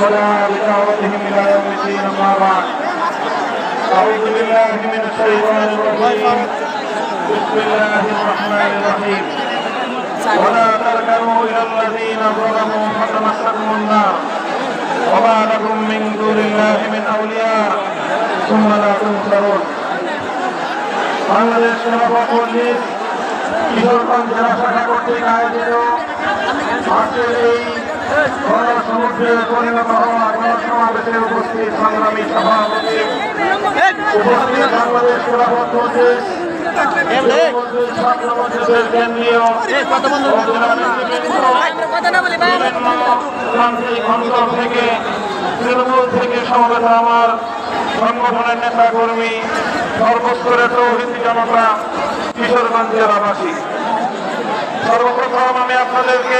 ودعا بدعوتهم إلى يوم الدين أما بعد أعوذ بالله من الشيطان الرجيم بسم الله الرحمن الرحيم ولا تركنوا إلى الذين ظلموا فتمسكم النار وما لكم من دون الله من أولياء ثم لا تنصرون বাংলাদেশ সভাপতি মসজিদ কিশোরগঞ্জ জেলা শাখা কর্তৃক আয়োজিত আজকের এই গণসমুদ্রে পরিণত হওয়া গণসমাবেশে উপস্থিত সংগ্রামী সভাপতি উপস্থিত বাংলাদেশ সভাপতি থেকে তৃণমূল থেকে সমবেত আমার সংগঠনের নেতা কর্মী সর্বস্তরের তৌহিদি জনতা কিশোরগঞ্জ জেলাবাসী সর্বপ্রথম আমি আপনাদেরকে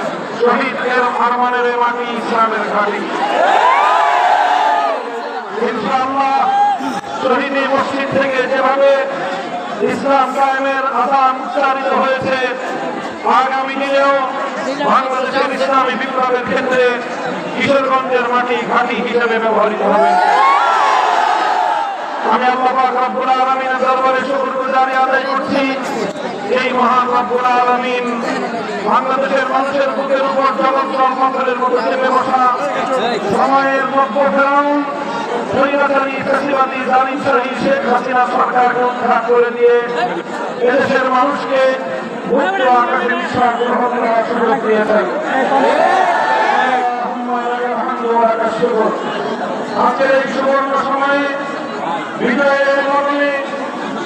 শহীদ এর আরমানের এই মাটি ইসলামের ঘাটি শহীদ মসজিদ থেকে যেভাবে ইসলাম কায়েমের আদান উচ্চারিত হয়েছে, আগামী দিনেও বাংলাদেশের ইসলামী বিপ্লবের ক্ষেত্রে কিশোরগঞ্জের মাটি ঘাঁটি হিসেবে ব্যবহৃত হবে। আমি আল্লাহ রব্বুল আলামিনের দরবারে শুকরগুজারি আদায় করছি। এই মহান রব্বুল আলামিন বাংলাদেশের মানুষের বুকের উপর জগৎ পাথরের মতো চেপে বসা সময়ের নব্য ফেরাউন স্বৈরাচারী জালিম শেখ হাসিনা সরকারকে উদ্ধার দিয়ে এদেশের মানুষকে মুক্ত আকাশে বিশ্বাস গ্রহণ সুবর্ণ সময়ে বিজয়ের মর্মে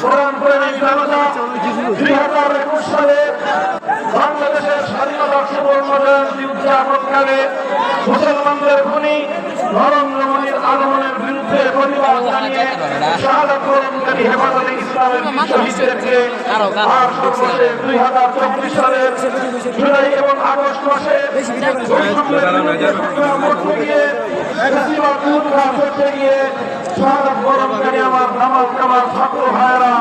কোরআন জনতা দুই হাজার একুশ সালে বাংলাদেশের স্বাধীনতার সুবর্ণ জয়ন্তী উদযাপনকালে মুসলমানদের খুনি নরেন্দ্র মোদীর আগমনের বিরুদ্ধে প্রতিবাদ জানিয়ে শাহাদ হেফাজতে ইসলামের শহীদদেরকে আর সর্বশেষ দুই হাজার চব্বিশ সালের জুলাই এবং আগস্ট মাসে গিয়ে করতে গিয়ে শাহাদ বরণকারী আমার ছাত্র ভাইয়েরা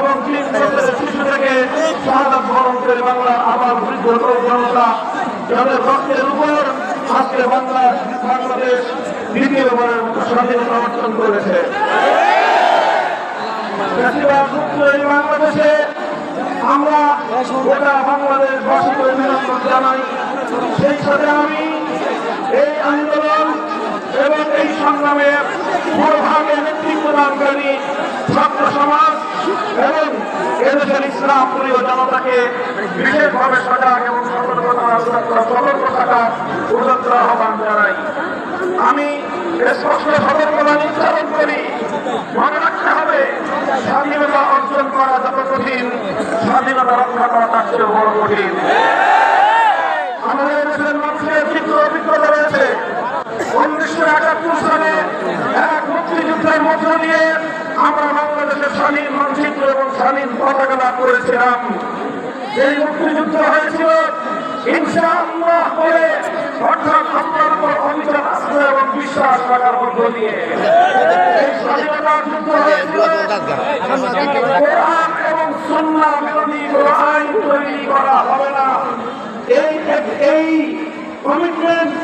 এবং তিন বছরের শিশু থেকে শাহাদ বরণকারী বাংলার আবার বৃদ্ধ জনতা। যাদের রক্তের উপর আজকে বাংলা বাংলাদেশ দ্বিতীয়বারের স্বাধীনতা অর্জন করেছে। বাংলাদেশে আমরা গোটা বাংলাদেশ বাসীকে অভিনন্দন জানাই। সেই সাথে আমি এই আন্দোলন এবং এই সংগ্রামে বড়ভাগে নেতৃত্ব দানকারী ছাত্র সমাজ এবং এদেশের ইসলাম প্রিয় জনতাকে বিশেষভাবে সজাগ এবং সতর্কতা আহ্বান জানাই। আমি রাখতে হবে, স্বাধীনতা অর্জন করা যত কঠিন, স্বাধীনতা রক্ষা করা তার চেয়ে বড় কঠিন। আমাদের দেশের মানুষের রয়েছে। উনিশশো একাত্তর সালে এক মুক্তিযুদ্ধের মধ্য দিয়ে আমরা বাংলাদেশের স্বাধীন, মানচিত্র এবং স্বাধীন পতাকা লাভ করেছিলাম। এই মুক্তিযুদ্ধ হয়েছিল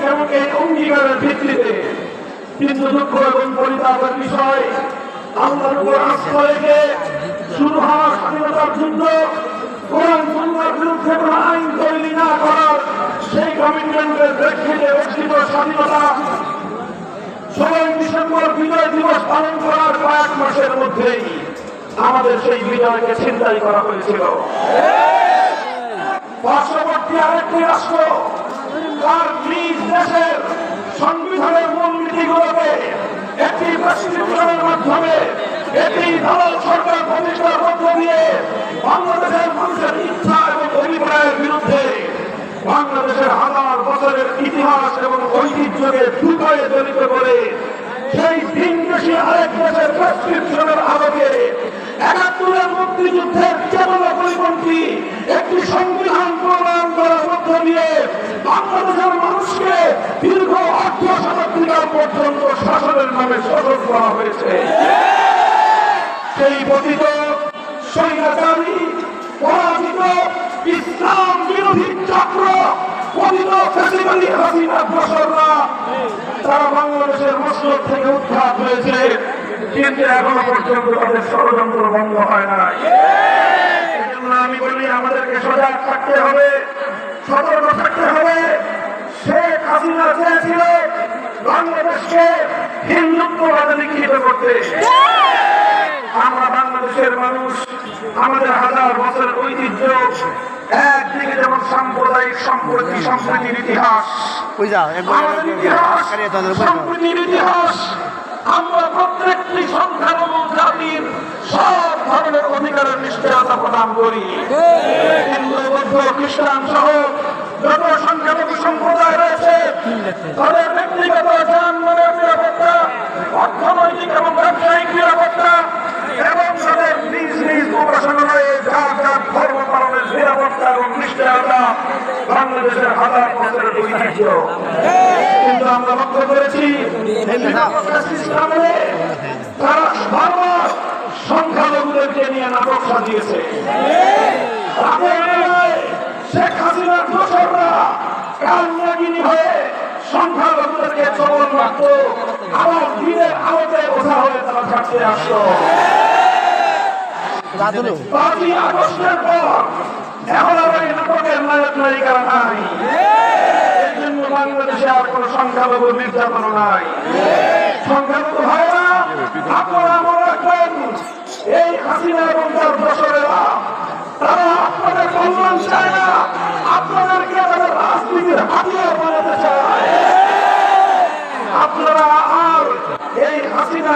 এবং এই অঙ্গীকারের ভিত্তিতে কিন্তু দুঃখ এবং পরিতাপের বিষয়। আল্লাহর উপর শুরু হওয়া স্বাধীনতার যুদ্ধ, কোরআন বিরুদ্ধে কোনো আইন তৈরি না করার সেই কমিটমেন্টের প্রেক্ষিতে স্বাধীনতা। ষোলোই ডিসেম্বর বিজয় দিবস পালন করার কয়েক মাসের মধ্যেই আমাদের সেই বিজয়কে ছিনতাই করা হয়েছিল। পার্শ্ববর্তী আরেকটি রাষ্ট্র, তার নিজ দেশের সংবিধানের মূলনীতিগুলোকে একটি আলোকে একাত্তরের মুক্তিযুদ্ধের চেতনা পরিপন্থী একটি সংবিধান প্রণয়ন করার মধ্য দিয়ে বাংলাদেশের মানুষকে দীর্ঘ অর্ধ শতাব্দীকাল পর্যন্ত শাসনের নামে শোষণ করা হয়েছে। সেই পতিত স্বৈরাচারী, পরাজিত ইসলাম বিরোধী চক্র, পতিত ফেসিবাদী হাসিনা দোসররা, তারা বাংলাদেশের মসলক থেকে উদ্ধার হয়েছে। কিন্তু এখনও পর্যন্ত তাদের ষড়যন্ত্র বন্ধ হয় নাই। আমি বলি, আমাদেরকে সজাগ থাকতে হবে, সতর্ক থাকতে হবে। শেখ হাসিনা চেয়েছিল বাংলাদেশকে হিন্দুত্ববাদে নিক্ষিপ্ত করতে। আমরা বাংলাদেশের মানুষ আমাদের হাজার বছরের ঐতিহ্য একদিকে যেমন সাম্প্রদায়িক সম্প্রতি সম্প্রীতির ইতিহাস সম্প্রীতির ইতিহাস আমরা প্রত্যেকটি সংখ্যালঘু জাতির সব ধরনের অধিকারের নিশ্চয়তা প্রদান করি। হিন্দু বৌদ্ধ খ্রিস্টান সহ যত সংখ্যালঘু সম্প্রদায় রয়েছে। তাদের ব্যক্তিগত যানবাহনের নিরাপত্তা, অর্থনৈতিক এবং ব্যবসায়িক নিরাপত্তা এবং তাদের নিজ নিজ উপাসনালয়ে যার যার ধর্ম পালনের নিরাপত্তা এবং নিশ্চয়তা বাংলাদেশের হাজার বছরের ঐতিহ্য। কিন্তু আমরা লক্ষ্য করেছি সিস্টেমে তারা বারবার সংখ্যালঘুদেরকে নিয়ে নাটক সাজিয়েছে। তাদের শেখ হাসিনার দোসররা কালনাগিনী হয়ে সংখ্যালঘুদেরকে চবল মারত আবার দিনের আলোতে ওঠা হয়ে তারা ছাড়তে আসতো রাতুলু পাঁচই আগস্টের পর এখন আবার এই নাটকের নায়ক নায়িকারা নাই। বাংলাদেশে আর কোন সংখ্যালঘু নির্যাতন নাই। সংখ্যালঘু ভাইরা, আপনারা মনে রাখবেন, এই হাসিনা এবং আপনাদের আপনারা আর এই হাসিনা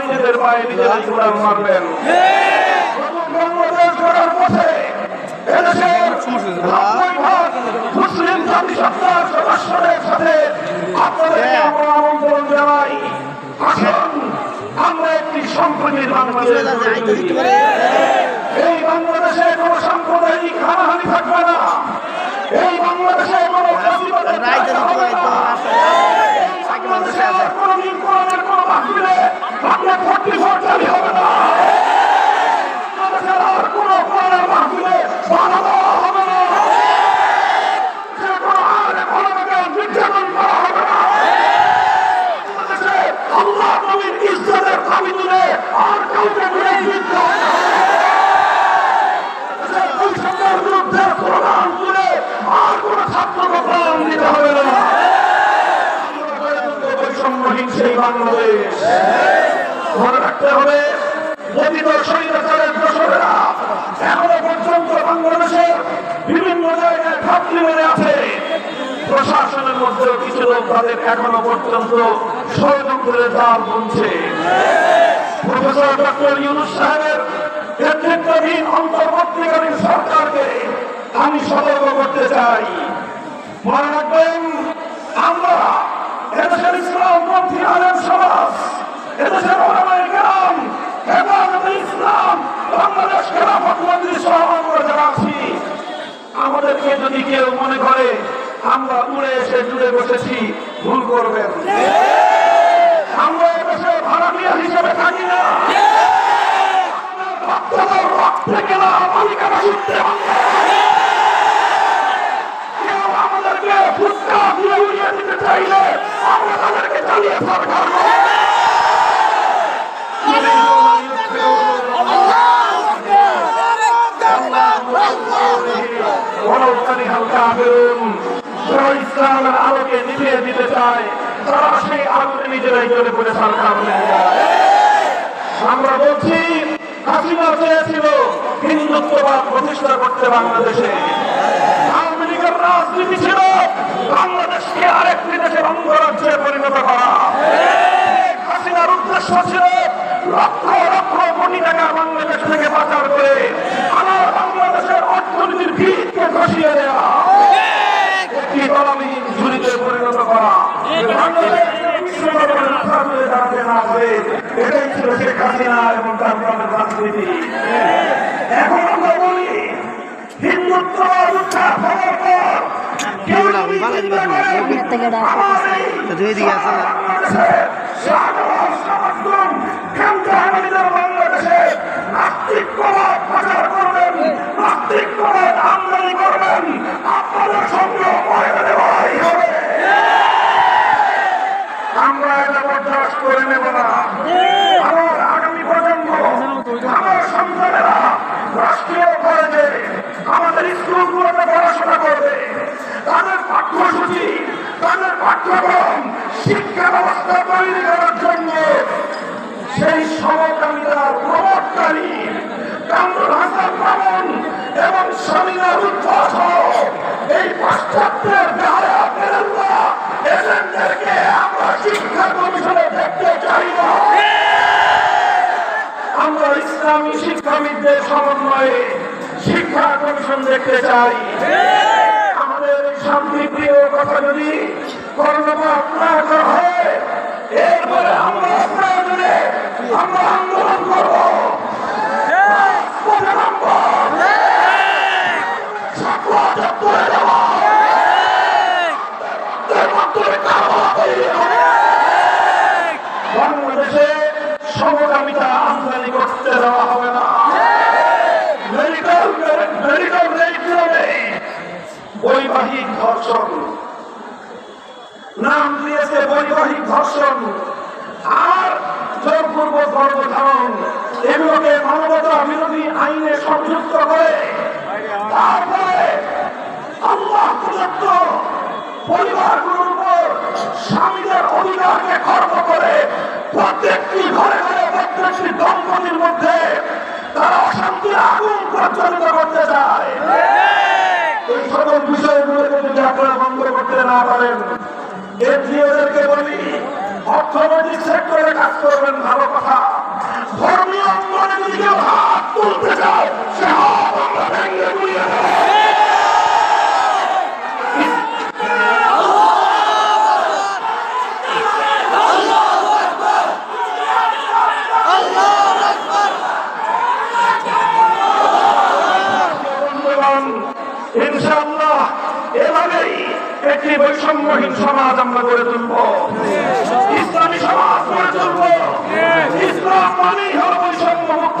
নিজেদের পায়ে নিজেরাই ঘোড়া মারবেন। বাংলাদেশ গড়ার পথে এদেশের মুসলিম জাতিসত্তার সদস্যদের সাথে আপনাদেরকে আমরা আমন্ত্রণ জানাই। গড়ে তুলি। এই বাংলাদেশে কোনো সাম্প্রদায়িক হানাহানি থাকবে না? এই বাংলাদেশে কোনো ফ্যাসিবাদের রাইতে জায়গা হবে দিতে না। এই বাংলাদেশে আর কোনো নির্বাচনের কোনো মাহফিলে আপনার 44 জারি হবে না। বাংলাদেশের আর কোনো কোরআনের মাহফিলে বাধা দেওয়া হবে না। বাংলাদেশে কোনো আলেম ওলামাকে নির্যাতন করা হবে না। বাংলাদেশে আল্লাহ নবীর ইজ্জতের দাবি তুলে আর কাউকে বিরোধিতা করবে না। বৈষম্যের বিরুদ্ধে স্লোগান তুলে আর কোন ছাত্রকে প্রাণ দিতে হবে না বৈষম্যহীন সেই বাংলাদেশ। মনে রাখতে হবে অতীত স্বৈরাচারের দোষরেরা এখনও পর্যন্ত বাংলাদেশের বিভিন্ন জায়গায় ঘাটতি মেরে আছে। প্রশাসনের মধ্যে কিছু লোক তাদের এখনও পর্যন্ত ষড়যন্ত্রের জাল বুনছে। প্রফেসর ডক্টর ইউনুস সাহেবের নেতৃত্বাধীন অন্তর্বর্তীকালীন সরকারকে আমি সতর্ক করতে চাই। মনে রাখবেন, আমরা এদেশের ইসলামপন্থী আলেম সমাজ, এদেশের ওলামায়ে কেরাম হেফাজতে ইসলাম, বাংলাদেশ খেলাফত মন্ত্রী সহ আমরা যারা আছি, আমাদেরকে যদি কেউ মনে করে, আমরা উড়ে এসে জুড়ে বসেছি, ভুল করবেন। আমরা এদেশে ভাড়াটিয়া হিসেবে থাকি না। রক্তদাও রক্তে গেলা মালিকানা সূত্রে কেউ দিতে চাইলে আমরা নিজেরাই জ্বলে পড়ে সরকার আমরা বলছি, হাসিনা চেয়েছিল হিন্দুত্ববাদ প্রতিষ্ঠা করতে বাংলাদেশে। রাজনীতি ছিল বাংলাদেশকে আরেকটি দেশের অঙ্গরাজ্যে পরিণত করা। হাসিনার উদ্দেশ্য ছিল লক্ষ লক্ষ কোটি টাকা বাংলাদেশ থেকে পাচার করে আমার বাংলাদেশের অর্থনীতির ভিতকে ধসিয়ে দেওয়া একটি দলামহীন ঝুড়িতে পরিণত করা। বাংলাদেশকে বিশ্বদরবারে মাথা তুলে দাঁড়াতে না পারে এটাই ছিল শেখ হাসিনা এবং তার রাজনীতি। এখন আমরা হিন্দুত্ব উত্থাপ হওয়ার পর কেউ যদি চিন্তা করেন, থেকে ডাকা আমার এই তো তুই এদিকে আসো না। বাংলাদেশে সাধারণ সমাজগণ খামখা হামিদের বাংলাদেশে নাস্তিকবাদ প্রচার করবেন, নাস্তিকবাদ আমদানি করবেন, আপনাদের সঙ্গে ময়দানে লড়াই হবে। আমরা এটা বরদাস্ত করে নেব না আমার আগামী প্রজন্ম আমার সন্তানেরা রাষ্ট্রীয় কলেজে আমাদের স্কুলগুলোতে পড়াশোনা করবে তাদের পাঠ্যসূচি তাদের পাঠ্যক্রম, শিক্ষা ব্যবস্থা তৈরি করার জন্য সেই সমকামিতার প্রবর্তকারী কামরুল হাসান এবং স্বামীনার এই পাশ্চাত্যের আমরা শিক্ষা কমিশনে দেখতে চাই না। আমরা ইসলামী সমন্বয়ে শিক্ষা কমিশন দেখতে চাই। শান্তিপ্রিয় কথা যদি কর্ণপাত না করা হয় এরপরে আমরা প্রয়োজনে আমরা আন্দোলন করব। ছাত্র চত্বরে যাব। রক্তের মাধ্যমে কারবালা তৈরি হবে। বাংলাদেশে সমকামিতা আমদানি করতে দেওয়া হবে না মেডিকেল মেডিকেল রেজিস্ট্রারে বৈবাহিক ধর্ষণ নাম দিয়েছে বৈবাহিক ধর্ষণ আর জোরপূর্বক গর্ভধারণ, এগুলোকে মানবতা বিরোধী আইনে সংযুক্ত করে। তারপরে আল্লাহ প্রদত্ত পরিবারগুলোর উপর স্বামীদের অধিকারকে খর্ব করে প্রত্যেকটি ঘরে ঘরে প্রত্যেকটি দম্পতির মধ্যে তারা অশান্তির আগুন প্রজ্বলিত করতে চায়। এই সকল বিষয়গুলোকে যদি আপনারা বন্ধ করতে না পারেন এনজিওদেরকে বলি অর্থনৈতিক সেক্টরে কাজ করবেন ভালো কথা ধর্মীয় অঙ্গনে যদি কেউ হাত তুলতে চায় সে হাত আমরা ভেঙে গুড়িয়ে দেবো বন্ধুগণ, ইনশাআল্লাহ এভাবেই একটি বৈষম্যহীন সমাজ আমরা গড়ে তুলব ইসলামী সমাজ গড়ে তুলব ইসলাম মানেই হল বৈষম্য মুক্ত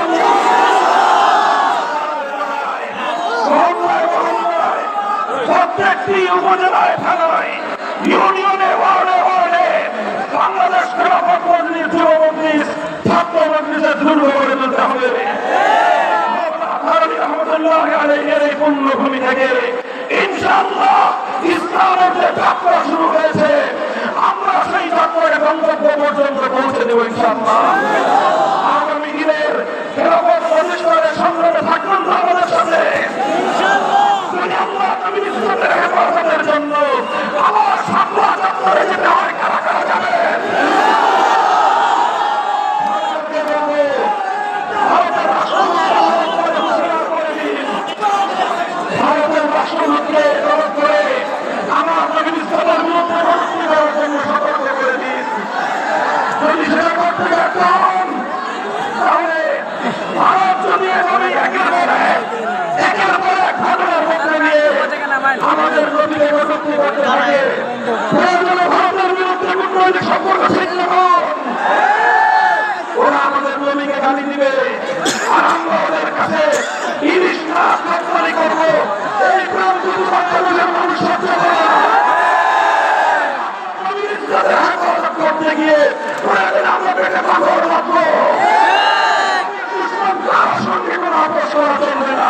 প্রত্যেকটি উপজেলায় থানায় ইউনিয়নে ওয়ার্ডে ওয়ার্ডে বাংলাদেশ খেলাফত মজলিস যুব মজলিস ছাত্র মজলিসের দুর্গ করে তুলতে হবে। রহমতুল্লাহ আলাইহির এই পুণ্যভূমি থেকে ইনশাআল্লাহ ইসলামের যে যাত্রা শুরু হয়েছে আমরা সেই যাত্রাকে গন্তব্য পর্যন্ত পৌঁছে দেব ইনশাআল্লাহ। আগামী দিনের খেলাফত প্রতিষ্ঠানের সংগ্রামে থাকবেন আমাদের সাথে। ওরা আমাদের নবীকে গালি দিবে আর আমরা ওদের কাছে ইলিশ না কোম্পানি করব এই প্রান্ত বাংলাদেশের মানুষ সহ্য করে করতে গিয়ে প্রয়োজন আমরা পেটে পাথর রাখব সঙ্গে কোনো অপসর চলবে না